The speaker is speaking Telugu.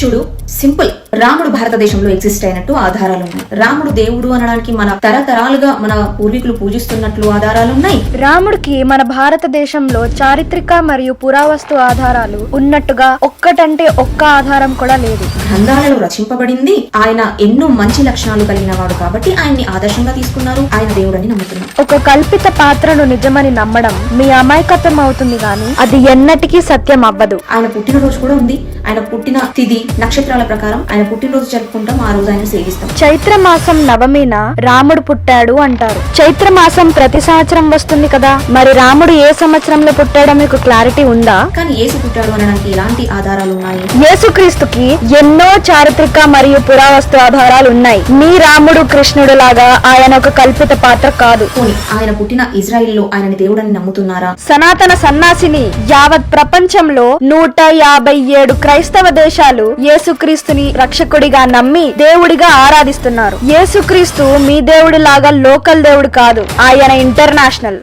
చూడు సింపుల్. రాముడు భారతదేశంలో ఎగ్జిస్ట్ అయినట్టు ఆధారాలు ఉన్నాయి. రాముడు దేవుడు అనడానికి మన తరతరాలుగా మన పూర్వీకులు పూజిస్తున్నట్లు ఆధారాలు ఉన్నాయి. రాముడికి మన భారతదేశంలో చారిత్రక మరియు పురావస్తు ఆధారాలు ఉన్నట్టుగా ఒక్కటంటే ఒక్క ఆధారం కూడా లేదు. గ్రంథాలలో రచింపబడింది. ఆయన ఎన్నో మంచి లక్షణాలు కలిగిన వాడు కాబట్టి ఆయన్ని ఆదర్శంగా తీసుకున్నారు. ఆయన దేవుడని నమ్ముతున్నారు ఒక కల్పిత పాత్రను నిజమని నమ్మడం మీ అమాయకత్వం అవుతుంది గాని అది ఎన్నటికీ సత్యం అవ్వదు. ఆయన పుట్టినరోజు కూడా ఉంది. ఆయన పుట్టిన తిథి నక్షత్రాల ప్రకారం ఆయన పుట్టినరోజు జరుపుకుంటాం. ఆ రోజు ఆయన సేవిస్తాం. చైత్ర మాసం నవమిన రాముడు పుట్టాడు అంటారు. చైత్ర మాసం ప్రతి సంవత్సరం వస్తుంది కదా? మరి రాముడు ఏ సంవత్సరంలో పుట్టాడో మీకు క్లారిటీ ఉందా? కానీ ఏసు పుట్టాడు అనడానికి ఎలాంటి ఆధారాలు ఉన్నాయి? యేసుక్రీస్తుకి ఎన్నో చారిత్రక మరియు పురావస్తు ఆధారాలు ఉన్నాయి మీ రాముడు కృష్ణుడు లాగా ఆయన ఒక కల్పిత పాత్ర కాదు. ఆయన పుట్టిన ఇజ్రాయిల్లో ఆయనని దేవుడని నమ్ముతున్నారా? సనాతన సన్నాసిని యావత్ ప్రపంచంలో నూట యాభై ఏడు క్రైస్తవ దేశాలు యేసుక్రీస్తుని రక్షకుడిగా నమ్మి దేవుడిగా ఆరాధిస్తున్నారు. యేసుక్రీస్తు మీ దేవుడి లాగా లోకల్ దేవుడు కాదు. ఆయన ఇంటర్నేషనల్.